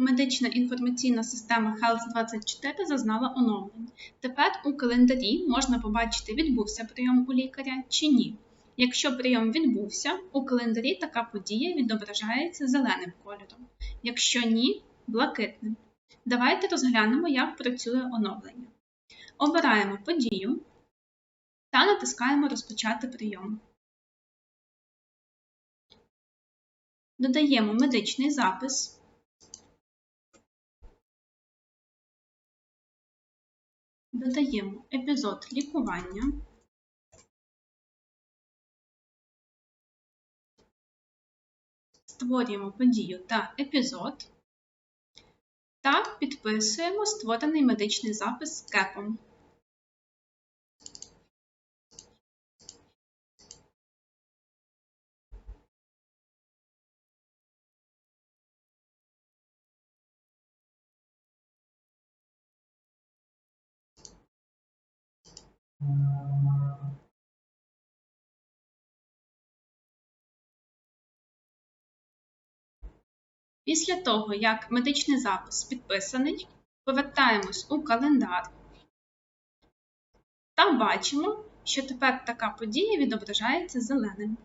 Медична інформаційна система Health24 зазнала оновлень. Тепер у календарі можна побачити, відбувся прийом у лікаря чи ні. Якщо прийом відбувся, у календарі така подія відображається зеленим кольором. Якщо ні, блакитним. Давайте розглянемо, як працює оновлення. Обираємо подію та натискаємо Розпочати прийом. Додаємо медичний запис. Додаємо епізод лікування. Створюємо подію та епізод та підписуємо створений медичний запис кепом. Після того, як медичний запис підписаний, повертаємось у календар та бачимо, що тепер така подія відображається зеленим.